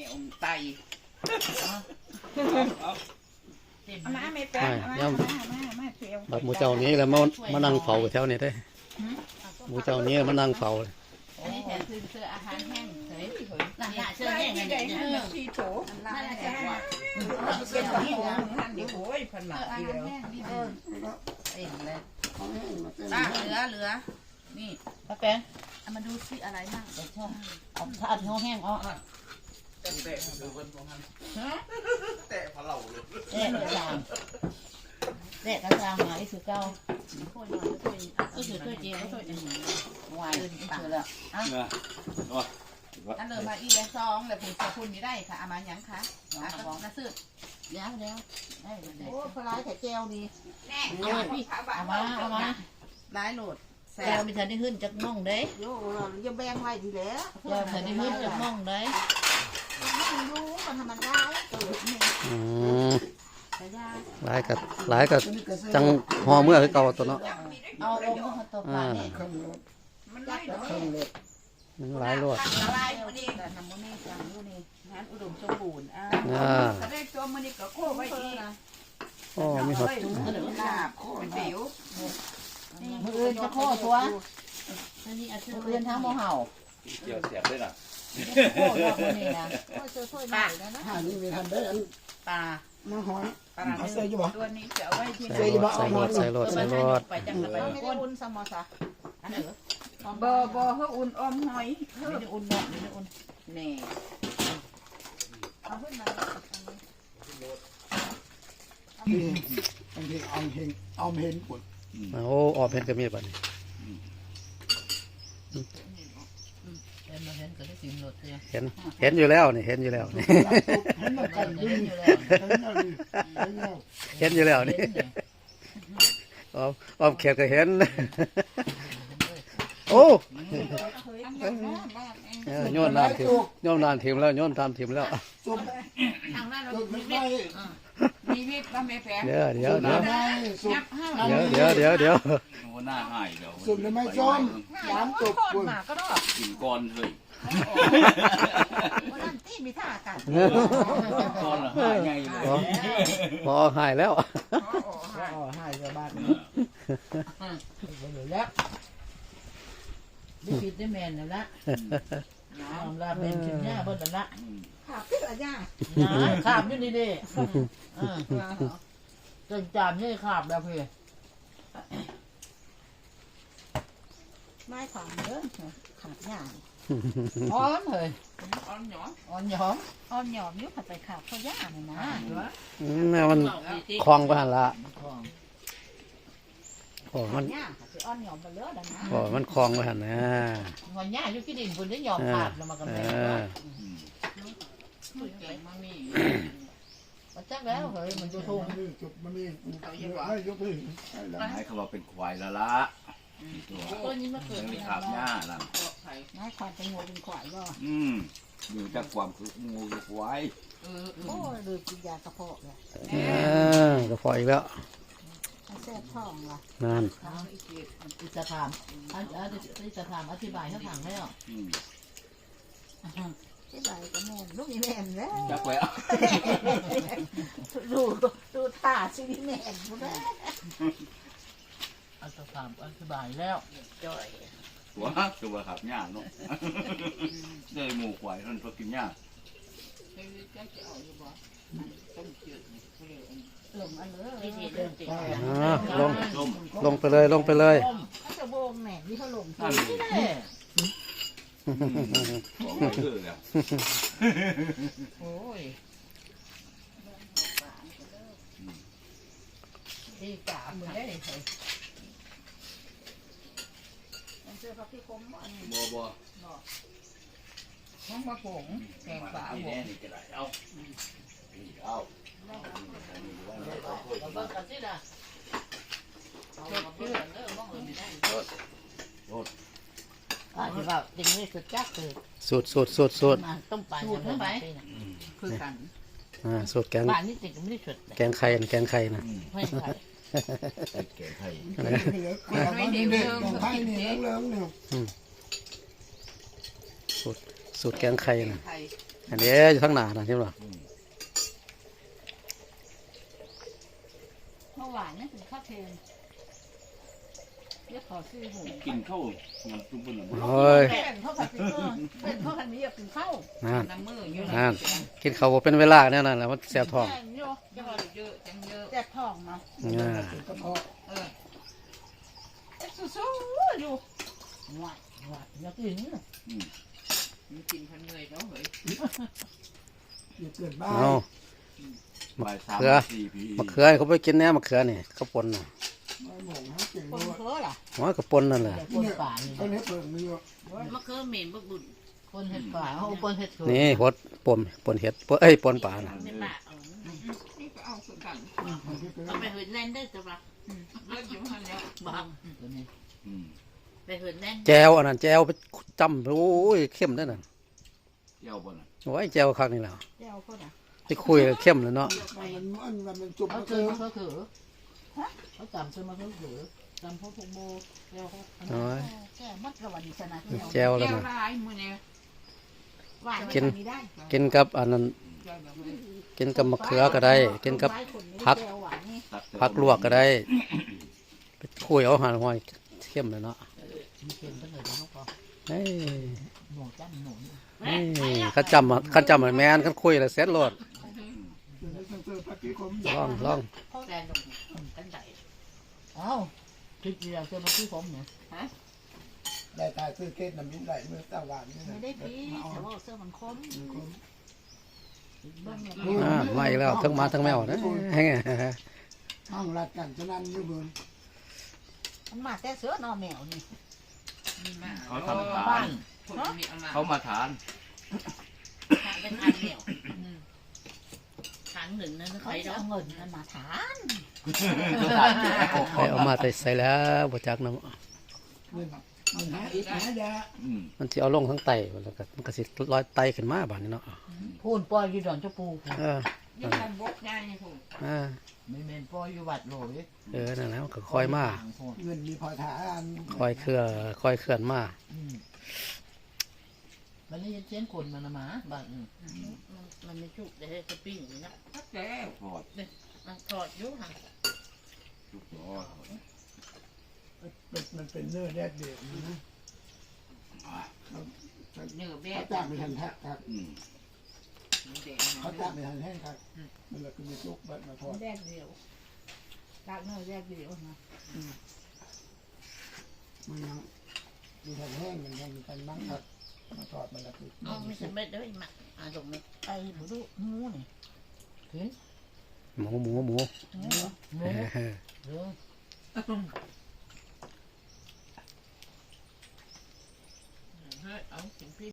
ม่อมไตเอามาไม่แป้งเอามาเอามาเอามาเอามาเที่ยวบัดหมูเจ้านี้แล้วมามานั่งเฝ้าอยู่แถวนี้ได้หมูเจ้านี้มานั่งเฝ้าอันนี้แถมซื้อเสื้ออาหารแห้งเฉยนั่นละเสื้อใช่แห้งที่นั่นใดเนี่ยให้เอมัอนที่โถนั่นแหละเป็นว่าของที่ท่านดิโอ้ยพันหเอมาออาอีหารแล้วแห้งนี่เองเลยตาเหลือเหลือนี่ป้าแปงเอามาดูสิอะไรมั่งเดี๋ยวชอบเอาถ้าอัดห้องแห้งอ๋อเตะคือค นของมันฮะเตะพะเราเลยเด็กระจางเด็กระจางมาอีสุเก้าก็ถือถ้วเจี๊ยวถ้วยอันนี้วายถือแล้วอันเดิมมาอีแล้วซองแล้วผมจะคุณนี่ได้ค่ะอามายังคะอะก็กระสือเดี๋ยวเดี๋ยวได้วโอ้ปลาไหลแต่แก้วดีแน่เอามาเอามาร้ามาหลายโหลดแซ่แก้วบมีทันได้ขึ้นจากน่องได้โย่เราจะแบ่งไว้ทีแล้วแก้วทันได้ขึ้นจากน่องได้ ไม่รู้มันทำมันได้ตื่นนี่อืมแต่ยาหลายกับหลายกับจังหอเมื่อคือเก่าตัวเนาะเอาลงมาตัวปลาเนี่ยมันได้ดอกมันหลายรวดละลายพอดีแต่น้ำมันนี่จังอยู่นี่งานอุดมสมบูรณ์อะอ่าถ้าได้ตัวมันนี่ก็โค้ไว้อีกโอ้มีหดลาบโค้เป็นผิวมืออื่นจะโค้ตัวอันนี้อาจจะมืออื่นทั้งโมเห่าเกี่ยวเสียบด้วยนะ โค้ตัวคนนี้นะโอ้ยเจอถ้วยใหม่แล้วนะอันนี้มีทันได้อันปลามาหอย ปลาเอาเสื้ออยู่บ่ตัวนี้จะเอาไว้ที่ไหนใส่รถใส่รถใส่รถใส่รถไปจังเลยไปไม่ได้อุ่นสมอสะอันไหนบอบอเฮาอุ่นอมหอยไม่ได้อุ่นเนาะไม่ได้อุ่นแน่เอาขึ้นมานี่บางทีเอาเห็นเอาเห็นปวดโอ้ออกเพนก็มีบัดนี้ เดินมาเห็นก็ได้สิมรถเลยเห็นเห็นอยู่แล้วนี่เห็นอยู่แล้วนี่เห็นมาเดิกันนยืนอยู่แล้วเห็นแล้วดิเห็นแล้วเห็นอยู่แล้วนี่ออมออมเขียดก็เห็น โอ้เฮ้ยอันนี้นะบ้านเองเออโยนน้ำถิ่มโยนน้ำถิ่มแล้วโยนน้ำถิ่มแล้วจุ่มทางนั้นเราจุ่ม มีไม่วิได้ทมีวิทบ้าแม่แฝงเดี๋ยวเดี๋ยวจุ่มเดี๋ยวไม่ได้สุดยับห้าเดี๋ยวเดี๋ยวเดี๋ยวเดี๋ยวโอ้หน้าหายเดี๋ยวสุดเลยไม่ส้มสามจุกทอดปวดหมาก็ได้กินก้อนเฮ้ยวันนั้นที่มีท่ากันก้อนละหายไงเลยพอหายแล้วอ๋ออ๋อให้ชาวบ้านแล้วได้ผิดได้แมนแล้วละ ยอมรับเป็นชิ้นหน้าเบิ่นละขาบที่ละย่านะขาบอยู่นี่ดิจนจามนี่ขาบแล้วพี่ไม้ขวางเด้อขาดย่าอ้อนเลยอ่อนหยออ่อนหยอมอ้อมหยอมยุบผัดไปขาบเขาย่าเนี่ยนะอืมแม่มันคลองไปหันละ ของโอ้มันย่าสิอ้อนหยอมไปเลือดนะโอ้มันคลองไปหันนะงอนหญ้าอยู่ที่ดินคุณได้ยอมขาดแล้วมากันเอแม่อเก่งมามีมาจักแล้วเฮ้ยมันจะทุ่งนี่จุดมันนี่ไม่ยกเลยให้แล้วให้เขาบอกเป็นควายละละตัวต้นนี้มาเกิดไม่ขาบหน้าล่ะปลอดภัยไม้ขวางเป็นงูเป็นขวายก็อืมอยู่จากความคืองูคือควาย เออเอโอ้อยลืมกินยากระเพาะเลยเออก็พออีกแล้ว แซ่บท้องว่ะนั่นทางอีกเจ็ดอิสถามอันอันอิสถามอธิบายให้ฟังให้หรออืมที่ใบก็แม่นลูกนี่แม่นแล้วจักไว้เอาดูดูท่าชีวิตแม่นพูดได้อิสถามอธิบายแล้วจ่อยตัวตัวขับหญ้าเนาะได้หมูควายท่านพอกินหญ้าเฮ้ยจะจะเอาอยู่บ่ต้มจืดนี่เฮ้ยเติม อันเลยวิธีเดินจริงอ่าลงลงไปเลยลงไปเลยถ้าจะโบงแม่นี่าลงนั่นนี่ของไม่เชื่อแล้วโอ้ยที่กาบมือได้เลยเสื้อเขาที่คมบ่นี่บัวบัวห้องมะผงแกงปลานี่แน่นี่จะได้เอานี่เอา เราเบิ่งกันสิล่ะเอาเบิ่งกันเด้อมองเลยไม่ได้อ่าที่ว่าจริงนี่สุดจักคือสูตรสูตรสูตรสูตรมาต้มปลาสูตรไปคือกันอ่าสูตรแกงปลานี่ติดไม่ได้สุดแกงไข่นะแกงไข่นะไม่ใช่แกงไทยไม่ดีเด็กของไทยนี่เรื่องเนี่ยสูตรแกงไข่นะอันนี้อยู่ข้างหน้านะใช่ไหม เมื่อวานนี่ เป็นข้าวเทนเรียกขอซื้อหูกินข้าวมันจุ่มบนหลังโอ้ยเป็นข้าวผัดซีเออเป็นข้าวผัดนี้อยากกินข้าวนั่นน้ำมืออยู่นั่นกินข้าวบ่เป็นเวลาเนี่ยนั่นแหละมันแสบท้องแกงเยอะเยอะเยอะจังเยอะแจกทองมาอ่ากระเพาะเออสู้ๆอยู่หวานหวานอยากกินมันกินพันเหนื่อยเนาะเฮ้ยอย่าเกินบ้าเอา บ่ายสามเกลือสี่พีมะเขือให้เขาไปกินแน่มะเขือนี่ข้าวปนน่ะไม่หมงฮะเก่งคนด้วยเพ้อล่ะหัวกระปนนั่นแหละคนป่านี่ตอนนี้เปิดมือมะเขือเหม็นบ่บุญคนเห็ดป่าเขาคนเห็ดเขือนี่หดปนปนเห็ดปนเอ้ยปนป่าน่ะไม่ปะเอานี่ก็เอาสุดกันมันที่เป็นเอาไปเหินแน่นได้จ้ะปะเลิกอยู่หันแล้วบังอืมไปเหินแน่นแจวอันนั้นแจวไปจำโอ้ยเข้มได้นั่นเยี่ยวบนน่ะโอ้ยแจวครั้งนี้แล้วแก้วเขาน่ะ ไปคุยกับเข้มเลยเนาะมันมันมันมันจุ่มเขามันซื้เกิอนมาเขือเขาจำซื้อมาเขือจำพวกพวกโบแก้วเขาโอ้ยแก้มัดระวันดีชนะแจวแล้วแก้วนะลายมือเนี่ยหวานกินไม่ได้กินกับอันนั้นแก้วแบบนี้กินกับมะเขือก็ได้ กินกับผักแก้วหวานนี่ตักแต่ผักลวกก็ได้ไปคุยเอาหานหอยเข้มเลยเนาะมีเค็มไปเลยน้องปอเฮ้ยหนูจ้ำหนูนี่ข้าจำอะข้าจำอะแมนข้าคุยแล้วเสร็จโลด อยู่ในเสื้อพักกี้คม ลองลองแซนลงกันไดเอ้าคลิปเดียวเจอมาซื้อผมเนี่ยได้ตายซื้อเกตน้ำมิ้นไหลเมื่อตะวันนี่ไม่ได้พี่แต่ว่าเสื้อมันคมเบิ้งเนี่ยอ่ามาอีกแล้วทั้งหมาทั้งแมวนะห้องรัดกันฉะนั้นอยู่บนมันมาแต่เสื้อนอแมวนี่เขาทำทาบ้านนคนมีเอามาเขามาทานเป็นอันเหนียว ขันหนึ่งนั่นเขาใครจะเนาะเอาเงินมันมาทานไปเอามาแต่ใส่แล้วบ่จักน้เงินเงินหาอีกหายาอืมำมันสิเอาลงทั้งไตแล้วก็มันก็สิลอยไตขึ้นมาบาดนี้เนาะพูนปล่อยอยู่ดอนเจ้าปูเออยิ่งมันบกง่ายนี่ถูกอ่าไม่เมนปล่อยอยู่วัดโหลยเออนั่นแหละมันก็ค่อยมา เงินมีพอทานค่อยเคลื่อค่อยเคลื่อนมา มันนี่เช่นคนมันมาบ้านมันไม่ชุกเดี๋ยวจะปิ้งนี่นะทักแก้วทอดมันทอดยุ่งค่ะจุกทอดมันเป็นเนื้อแดดเดือดนะเนื้อแบเขาบจ้างไปทันแท้ครับอืมแดงเขาจ้างไปทันแห้งครับมันเลยคือมีจุกแบบมาทอดแดดเดียวตากเนื้อแดดเดียวนะมันยังมีทันแห้งมันยังมีทันมั่งครับ มาทอดมันละคือเอาไม่สำเร็จด้วยมาอ่าตรงนี้ไปบุรุหมูนี่เห็นหมูหมูหมูหมูหมูเออเออเฮ้ยเอาสิพี่